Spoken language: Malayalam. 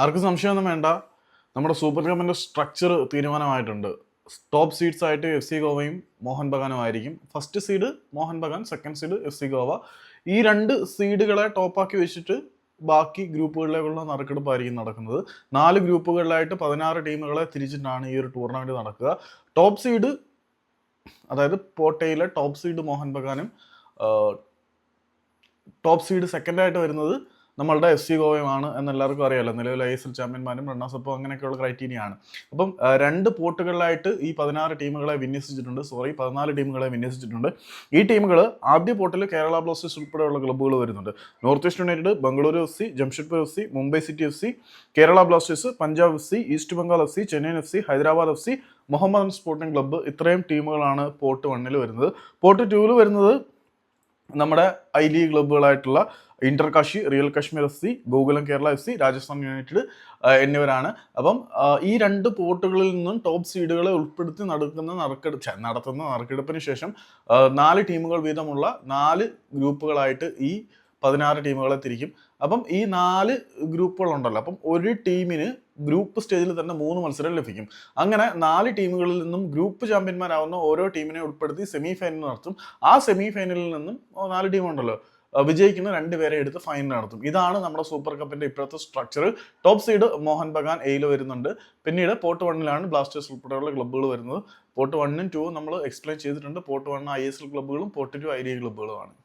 ആർക്കും സംശയമൊന്നും വേണ്ട. നമ്മുടെ സൂപ്പർ കപ്പിന്റെ സ്ട്രക്ചർ തീരുമാനമായിട്ടുണ്ട്. ടോപ്പ് സീഡ്സ് ആയിട്ട് എഫ് സി ഗോവയും മോഹൻ ബഗാനും ആയിരിക്കും. First seed Mohun Bagan second seed F C Goa. ഈ രണ്ട് സീഡുകളെ ടോപ്പാക്കി വെച്ചിട്ട് ബാക്കി ഗ്രൂപ്പുകളിലേക്കുള്ള നറുക്കെടുപ്പായിരിക്കും നടക്കുന്നത്. നാല് ഗ്രൂപ്പുകളിലായിട്ട് പതിനാറ് ടീമുകളെ തിരിച്ചിട്ടാണ് ഈ ഒരു ടൂർണമെന്റ് നടക്കുക. ടോപ്പ് സീഡ് അതായത് പോട്ടയിലെ ടോപ്പ് സീഡ് മോഹൻ ബഗാനും ടോപ്പ് സീഡ് സെക്കൻഡായിട്ട് വരുന്നത് നമ്മളുടെ എഫ് സി ഗോവയുമാണ് എന്ന് എല്ലാവർക്കും അറിയാലോ. നിലവിൽ ഐ എസ് എൽ ചാമ്പ്യന്മാരും റണ്ണേഴ്സ് അപ്പോ അങ്ങനെയൊക്കെയുള്ള ക്രൈറ്റീരിയ ആണ് അപ്പം രണ്ട് പോട്ടുകളിലായിട്ട് ഈ പതിനാറ് ടീമുകളെ വിന്യസിച്ചിട്ടുണ്ട്. സോറി പതിനാല് ടീമുകളെ വിന്യസിച്ചിട്ടുണ്ട്. ഈ ടീമുകൾ ആദ്യ പോട്ടിൽ കേരള ബ്ലാസ്റ്റേഴ്സ് ഉൾപ്പെടെയുള്ള ക്ലബ്ബുകൾ വരുന്നുണ്ട്. North East United Bengaluru F C Jamshedpur F C Mumbai City F C Kerala Blasters Punjab F C East Bengal F C Chennaiyin F C Hyderabad F C Mohammedan Sporting Club ഇത്രയും ടീമുകളാണ് പോർട്ട് വണ്ണിൽ വരുന്നത്. പോർട്ട് ടൂവിൽ വരുന്നത് നമ്മുടെ I League ക്ലബ്ബുകളായിട്ടുള്ള Inter Kashi Real Kashmir F C Gokulam Kerala F C Rajasthan United എന്നിവരാണ്. അപ്പം ഈ രണ്ട് പോർട്ടുകളിൽ നിന്നും ടോപ്പ് സീഡുകളെ ഉൾപ്പെടുത്തി നടക്കുന്ന നറുക്കെടുപ്പ് നടത്തുന്ന നറുക്കെടുപ്പിന് ശേഷം നാല് ടീമുകൾ വീതമുള്ള നാല് ഗ്രൂപ്പുകളായിട്ട് ഈ പതിനാറ് ടീമുകളെ തിരിക്കും. അപ്പം ഈ നാല് ഗ്രൂപ്പുകളുണ്ടല്ലോ. അപ്പം ഒരു ടീമിന് ഗ്രൂപ്പ് സ്റ്റേജിൽ തന്നെ മൂന്ന് മത്സരം ലഭിക്കും. അങ്ങനെ നാല് ടീമുകളിൽ നിന്നും ഗ്രൂപ്പ് ചാമ്പ്യന്മാരാവുന്ന ഓരോ ടീമിനെ ഉൾപ്പെടുത്തി സെമി ഫൈനൽ നടത്തും. ആ സെമി ഫൈനലിൽ നിന്നും നാല് ടീമുണ്ടല്ലോ. വിജയിക്കുന്ന രണ്ടുപേരെ എടുത്ത് ഫൈനൽ നടത്തും. ഇതാണ് നമ്മുടെ സൂപ്പർ കപ്പിന്റെ ഇപ്പോഴത്തെ structure top seed Mohun Bagan എയിൽ വരുന്നുണ്ട്. പിന്നീട് പോർട്ട് വണ്ണിലാണ് ബ്ലാസ്റ്റേഴ്സ് ഉൾപ്പെടെയുള്ള ക്ലബ്ബുകൾ വരുന്നത്. പോർട്ട് വണ്ണും ടൂവും നമ്മൾ എക്സ്പ്ലെയിൻ ചെയ്തിട്ടുണ്ട്. Pot one I S L ക്ലബ്ബുകളും pot two I D ക്ലബ്ബുകളുമാണ്